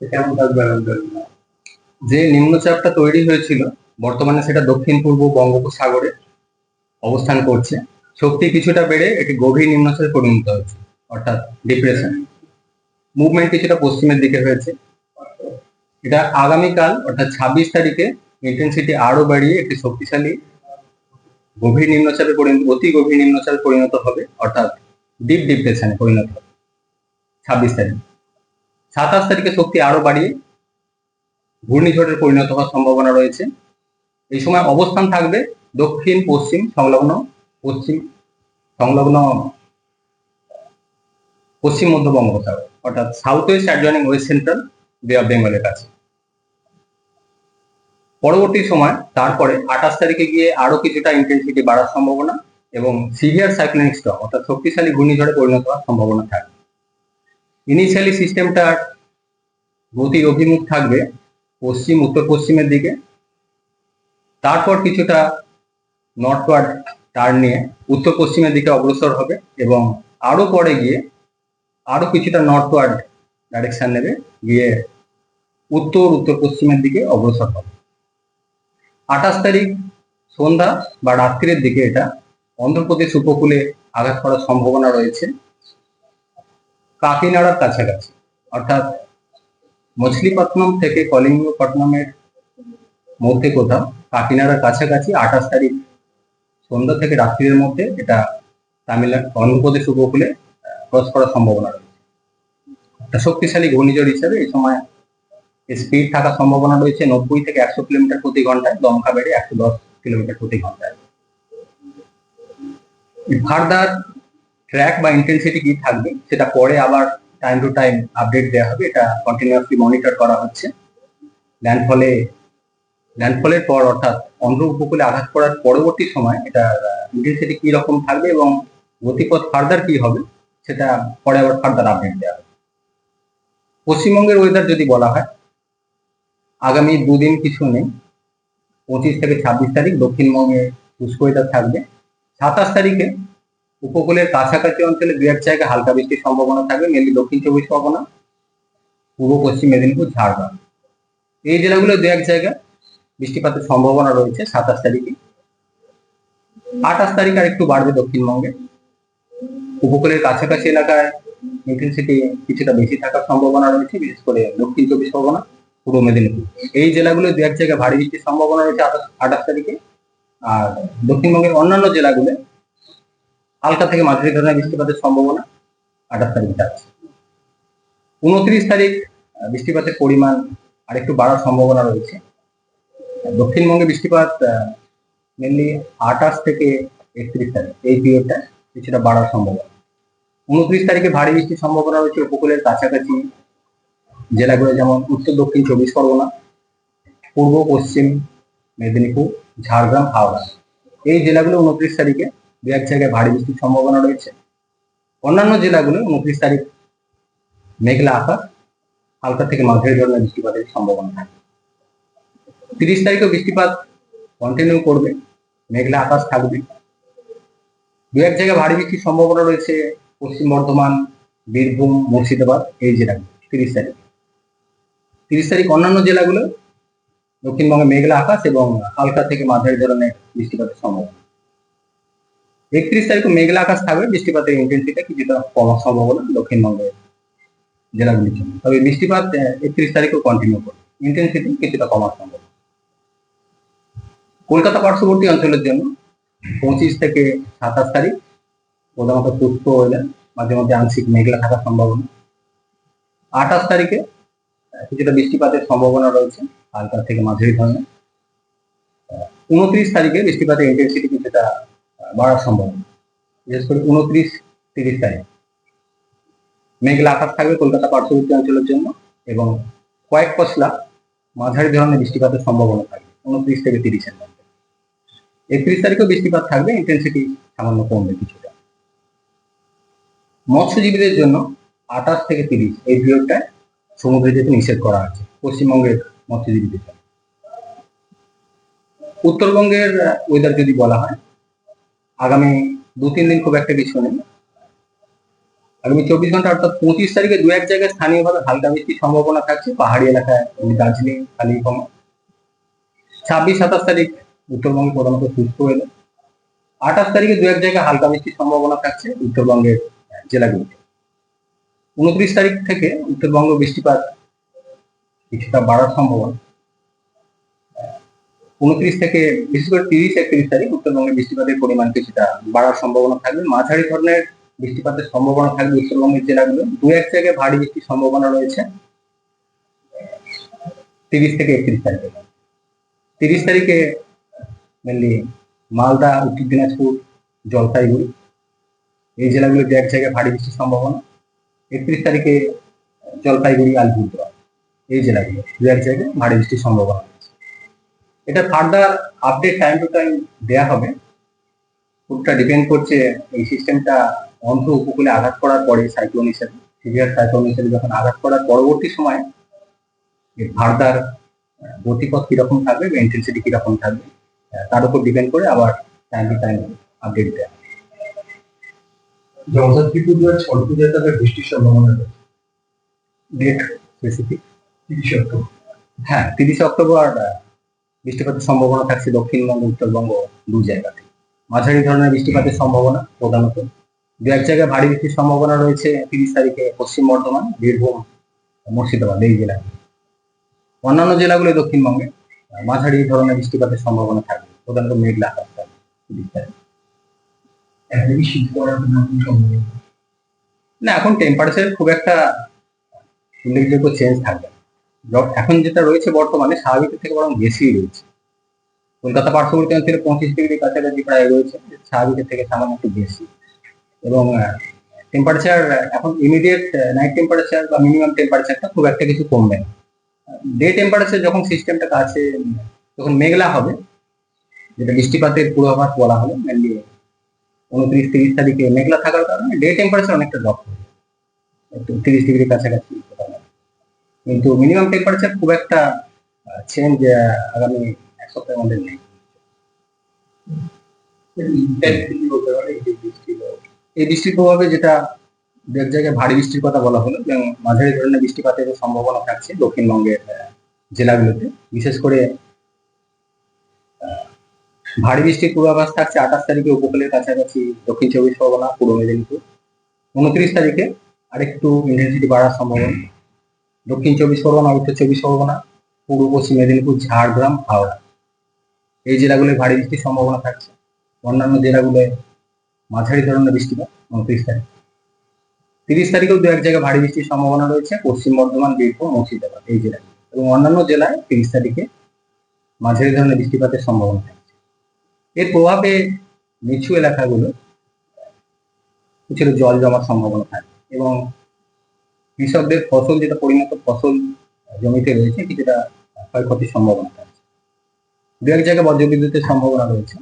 কেমন আগামীকাল যে নিম্নচাপটা তৈরি হয়েছিল, বর্তমানে সেটা দক্ষিণ, পূর্ব বঙ্গোপসাগরে অবস্থান করছে। শক্তি কিছুটা বেড়ে এটি গভীর নিম্নচাপে পরিণত হয়েছে, অর্থাৎ ডিপ্রেশন মুভমেন্ট কিছুটা পশ্চিমের দিকে হয়েছে। এটা আগামীকাল, অর্থাৎ ছাব্বিশ তারিখে ইন্টেন্সিটি আরও বাড়িয়ে একটি শক্তিশালী গভীর নিম্নচাপে পরিণত, অতি গভীর নিম্নচাপে পরিণত হবে, অর্থাৎ ডিপ ডিপ্রেশনে পরিণত হবে। ছাব্বিশ তারিখ। সাতাশ তারিখে শক্তি আরও বাড়িয়ে ঘূর্ণিঝড়ের পরিণত হওয়ার সম্ভাবনা রয়েছে। এই সময় অবস্থান থাকবে দক্ষিণ, পশ্চিম সংলগ্ন পশ্চিম সংলগ্ন, পশ্চিম মধ্য বঙ্গোপসাগর, অর্থাৎ south west adjoining west central bay of বেঙ্গলের কাছে। পরবর্তী সময় তারপরে আঠাশ তারিখে গিয়ে আরও কিছুটা ইন্টেন্সিটি বাড়ার সম্ভাবনা এবং সিভিয়ার সাইক্লোনিক স্টর্ম অর্থাৎ শক্তিশালী ঘূর্ণিঝড়ে পরিণত হওয়ার সম্ভাবনা থাকবে। ইনিশিয়ালি সিস্টেমটার গতির অভিমুখ থাকবে, পশ্চিম উত্তর পশ্চিমের দিকে। তারপর কিছুটা নর্থওয়ার্ড টার্ন নিয়ে উত্তর পশ্চিমের দিকে অগ্রসর হবে এবং আরও পরে গিয়ে আরও কিছুটা নর্থওয়ার্ড ডাইরেকশন নেবে, গিয়ে উত্তর উত্তর পশ্চিমের দিকে অগ্রসর হবে। আঠাশ তারিখ সন্ধ্যা বা রাত্রির দিকে এটা অন্ধ্রপ্রদেশ উপকূলে আঘাত করার সম্ভাবনা রয়েছে। কাকিনাড়ার কাছাকাছি। অর্থাৎ মছলিপট্টনম থেকে কলিঙ্গপট্টনমের মধ্যে কোথাও, কাকিনাড়ার কাছাকাছি আঠাশ তারিখ সন্ধ্যা থেকে রাত্রির মধ্যে এটা তামিলনাড়ু, অন্ধ্রপ্রদেশ উপকূলে ক্রস করার সম্ভাবনা রয়েছে। একটা শক্তিশালী ঘূর্ণিঝড় হিসেবে এই সময় স্পিড থাকার সম্ভাবনা রয়েছে নব্বই থেকে একশো কিলোমিটার প্রতি ঘন্টায়, দমকা বেড়ে একশো দশ কিলোমিটার প্রতি ঘন্টায়। ফার্দার ট্র্যাক বা ইন্টেন্সিটি কি থাকবে, সেটা পরে আবার টাইম টু টাইম আপডেট দেওয়া হবে। এটা কন্টিনিউয়াসলি মনিটর করা হচ্ছে। ল্যান্ডফলে ল্যান্ডফলের পর অর্থাৎ অন্ধ্র উপকূলে আঘাত করার পরবর্তী সময় এটা ইন্টেন্সিটি কি রকম থাকবে এবং গতিপথ ফার্দার কি হবে, সেটা পরে আবার ফার্দার আপডেট দেওয়া হবে। পশ্চিমবঙ্গের ওয়েদার যদি বলা হয়, আগামী দুদিন কিছু নেই। পঁচিশ থেকে ছাব্বিশ তারিখ দক্ষিণবঙ্গে শুষ্ক ওয়েদার থাকবে। সাতাশ তারিখে উপকূলের কাছাকাছি অঞ্চলে দু এক জায়গায় হালকা বৃষ্টির সম্ভাবনা থাকবে মেনলি দক্ষিণ চব্বিশ পরগনা, পূর্ব পশ্চিম মেদিনীপুর, ঝাড়গ্রাম। এই জেলাগুলো দু এক জায়গায় বৃষ্টিপাতের সম্ভাবনা রয়েছে, সাতাশ তারিখে। আঠাশ তারিখ আর একটু বাড়বে দক্ষিণবঙ্গে। উপকূলের কাছাকাছি এলাকায় ইন্টেন্সিটি কিছুটা বেশি থাকার সম্ভাবনা রয়েছে, বিশেষ করে দক্ষিণ চব্বিশ পরগনা, পূর্ব মেদিনীপুর। এই জেলাগুলো দু এক জায়গায় ভারী বৃষ্টির সম্ভাবনা রয়েছে আঠাশ আঠাশ তারিখে। আর দক্ষিণবঙ্গের অন্যান্য জেলাগুলো হালকা থেকে মাঝারি ধরনের বৃষ্টিপাতের সম্ভাবনা আঠাশ তারিখ যাচ্ছে। উনত্রিশ তারিখ বৃষ্টিপাতের পরিমাণ আরেকটু বাড়ার সম্ভাবনা রয়েছে। দক্ষিণবঙ্গে বৃষ্টিপাত মেনলি আঠাশ থেকে একত্রিশ তারিখ, এই পিরিয়ডটা কিছুটা বাড়ার সম্ভাবনা। উনত্রিশ তারিখে ভারী বৃষ্টির সম্ভাবনা রয়েছে উপকূলের কাছাকাছি। জেলাগুলো যেমন উত্তর, দক্ষিণ, চব্বিশ পরগনা, পূর্ব, পশ্চিম, মেদিনীপুর, ঝাড়গ্রাম, হাওড়া। এই জেলাগুলো উনত্রিশ তারিখে দু এক জায়গায় ভারী বৃষ্টির সম্ভাবনা রয়েছে। অন্যান্য জেলাগুলো উনত্রিশ তারিখ মেঘলা আকাশ, হালকা থেকে মাঝারি ধরনের বৃষ্টিপাতের সম্ভাবনা থাকে। তিরিশ তারিখেও বৃষ্টিপাত কন্টিনিউ করবে, মেঘলা আকাশ থাকবে। দু এক জায়গায় ভারী বৃষ্টির সম্ভাবনা রয়েছে, পশ্চিম বর্ধমান, বীরভূম, মুর্শিদাবাদ এই জেলাগুলো তিরিশ তারিখ। তিরিশ তারিখ অন্যান্য জেলাগুলো দক্ষিণবঙ্গে মেঘলা আকাশ এবং হালকা থেকে মাঝারি ধরনের বৃষ্টিপাতের সম্ভাবনা। একত্রিশ তারিখ মেঘলা আকাশ থাকবে, বৃষ্টিপাতের ইন্টেন্সিটি কিছুটা কমার সম্ভাবনা দক্ষিণবঙ্গের জেলাগুলির জন্য তবে বৃষ্টিপাত একত্রিশ তারিখও কন্টিনিউ করবে। ইন্টেন্সিটি কিছুটা কমার সম্ভাবনা। কলকাতা পার্শ্ববর্তী অঞ্চলের জন্য পঁচিশ থেকে সাতাশ তারিখ প্রধানত শুষ্ক ওয়েদার মাঝে মধ্যে আংশিক মেঘলা থাকার সম্ভাবনা। আঠাশ তারিখে কিছুটা বৃষ্টিপাতের সম্ভাবনা রয়েছে, হালকা থেকে মাঝারি ধরনের। উনত্রিশ তারিখে বৃষ্টিপাতের ইন্টেন্সিটি কিছুটা বাড়ার সম্ভাবনা বিশেষ করে উনত্রিশ, তিরিশ তারিখ। মেঘলা আকাশ থাকবে কলকাতা পার্শ্ববর্তী অঞ্চলের জন্য এবং কয়েক পশলা মাঝারি ধরনের বৃষ্টিপাতের সম্ভাবনা থাকবে, উনত্রিশ থেকে তিরিশের মধ্যে। একত্রিশ তারিখেও বৃষ্টিপাত থাকবে ইন্টেন্সিটি সামান্য কমবে কিছুটা। মৎস্যজীবীদের জন্য আঠাশ থেকে তিরিশ এই পিরিয়ডটায় সমুদ্রে যেতে নিষেধ করা আছে, পশ্চিমবঙ্গের মৎস্যজীবীদের জন্য। উত্তরবঙ্গের ওয়েদার যদি বলা হয় আগামী দু তিন দিন খুব একটা কিছু নেই আগামী চব্বিশ ঘণ্টা অর্থাৎ পঁচিশ তারিখে দু এক জায়গায় স্থানীয়ভাবে হালকা বৃষ্টির সম্ভাবনা থাকছে। পাহাড়ি এলাকায় দার্জিলিং, কালিম্পং। ছাব্বিশ, সাতাশ তারিখ উত্তরবঙ্গে প্রধানত শুষ্ক ওয়েদার আঠাশ তারিখে দু এক জায়গায় হালকা বৃষ্টির সম্ভাবনা থাকছে উত্তরবঙ্গের জেলাগুলিতে। উনত্রিশ তারিখ থেকে উত্তরবঙ্গ বৃষ্টিপাত কিছুটা বাড়ার সম্ভাবনা। উনত্রিশ থেকে, বিশেষ করে তিরিশ একত্রিশ তারিখ উত্তরবঙ্গে বৃষ্টিপাতের পরিমাণ কিছুটা বাড়ার সম্ভাবনা থাকবে। মাঝারি ধরনের বৃষ্টিপাতের সম্ভাবনা থাকবে উত্তরবঙ্গের জেলাগুলো দু এক জায়গায় ভারী বৃষ্টির সম্ভাবনা রয়েছে। তিরিশ থেকে একত্রিশ তারিখে। তিরিশ তারিখে মেনলি মালদা, উত্তর দিনাজপুর, জলপাইগুড়ি, এই জেলাগুলো দু এক জায়গায় ভারী বৃষ্টির সম্ভাবনা। একত্রিশ তারিখে জলপাইগুড়ি, আলিপুরদুয়ার, এই জেলাগুলো দু এক জায়গায় ভারী বৃষ্টির সম্ভাবনা। এটা further update time to time দেয়া হবে। পুরোটা ডিপেন্ড করছে এই সিস্টেমটা অন্ধ্র উপকূলে আঘাত করার পরে সাইক্লোন হিসেবে সিভিয়ার সাইক্লোন হিসেবে যখন আঘাত করার পরবর্তী সময়ে এর ফার্দার গতিপথ কীরকম থাকবে বা ইন্টেন্সিটি কীরকম থাকবে তার উপর ডিপেন্ড করে আবার টাইম টু টাইম আপডেট দেয় জগদ্দীপুর ছট পূজায় তাদের বৃষ্টির সম্ভাবনা রয়েছে ডেট স্পেসিফিক তিরিশে অক্টোবর। হ্যাঁ তিরিশে অক্টোবর বৃষ্টিপাতের সম্ভাবনা থাকছে দক্ষিণবঙ্গ উত্তরবঙ্গ দু জায়গাতে। মাঝারি ধরনের বৃষ্টিপাতের সম্ভাবনা প্রধানত। দু এক জায়গায় ভারী বৃষ্টির সম্ভাবনা রয়েছে তিরিশ তারিখে পশ্চিম বর্ধমান বীরভূম মুর্শিদাবাদ এই জেলায়। অন্যান্য জেলাগুলো দক্ষিণবঙ্গে মাঝারি ধরনের বৃষ্টিপাতের সম্ভাবনা থাকবে। প্রধানত মেঘলা আকাশ থাকবে। না এখন টেম্পারেচার খুব একটা উল্লেখযোগ্য চেঞ্জ থাকবে এখন যেটা রয়েছে বর্তমানে স্বাভাবিকের থেকে বরং বেশি রয়েছে। কলকাতা পার্শ্ববর্তী অঞ্চলে পঁচিশ ডিগ্রি কাছাকাছি প্রায় রয়েছে, স্বাভাবিকের থেকে সামান্য একটু বেশি। এবং টেম্পারেচার এখন ইমিডিয়েট নাইট টেম্পারেচার বা মিনিমাম টেম্পারেচারটা খুব একটা কিছু কমবে না। ডে টেম্পারেচার যখন সিস্টেমটা কাছে, যখন মেঘলা হবে, যেটা বৃষ্টিপাতের পূর্বাভাস বলা হলো মেনলি উনত্রিশ তিরিশ তারিখে মেঘলা থাকার কারণে ডে টেম্পারেচার অনেকটা ড্রপ হবে তিরিশ ডিগ্রি কাছাকাছি। কিন্তু মিনিমাম টেম্পারেচার খুব একটা চেঞ্জ আগামী এক সপ্তাহের মধ্যে নেই। এই বৃষ্টির প্রভাবে যেটা দু এক জায়গায় ভারী বৃষ্টির কথা বলা হলো এবং মাঝারি ধরনের বৃষ্টিপাতের সম্ভাবনা থাকছে দক্ষিণবঙ্গের জেলাগুলোতে। বিশেষ করে ভারী বৃষ্টির পূর্বাভাস থাকছে আঠাশ তারিখে উপকূলের কাছাকাছি দক্ষিণ চব্বিশ পরগনা পূর্ব মেদিনীপুর। উনত্রিশ তারিখে আরেকটু ইন্টেন্সিটি বাড়ার সম্ভাবনা। দক্ষিণ চব্বিশ পরগনা, উত্তর চব্বিশ পরগনা, পূর্ব পশ্চিম মেদিনীপুর, ঝাড়গ্রাম, হাওড়া। এই জেলাগুলোয় ভারী বৃষ্টির সম্ভাবনা থাকছে। অন্যান্য জেলাগুলোয় মাঝারি ধরনের বৃষ্টিপাত উনত্রিশ তারিখ। তিরিশ তারিখেও দু এক জায়গায় ভারী বৃষ্টির সম্ভাবনা রয়েছে। পশ্চিম বর্ধমান বীরভূম মুর্শিদাবাদ এই জেলায়। এবং অন্যান্য জেলায় তিরিশ তারিখে মাঝারি ধরনের বৃষ্টিপাতের সম্ভাবনা থাকছে। এর প্রভাবে নিচু এলাকাগুলো কিছুটা জল জমার সম্ভাবনা থাকে এবং কৃষকদের ফসল, যেটা পরিণত ফসল জমিতে রয়েছে, কিছুটা ক্ষয়ক্ষতির সম্ভাবনা আছে দু এক জায়গায় বজ্রবিদ্যুতের সম্ভাবনা রয়েছে।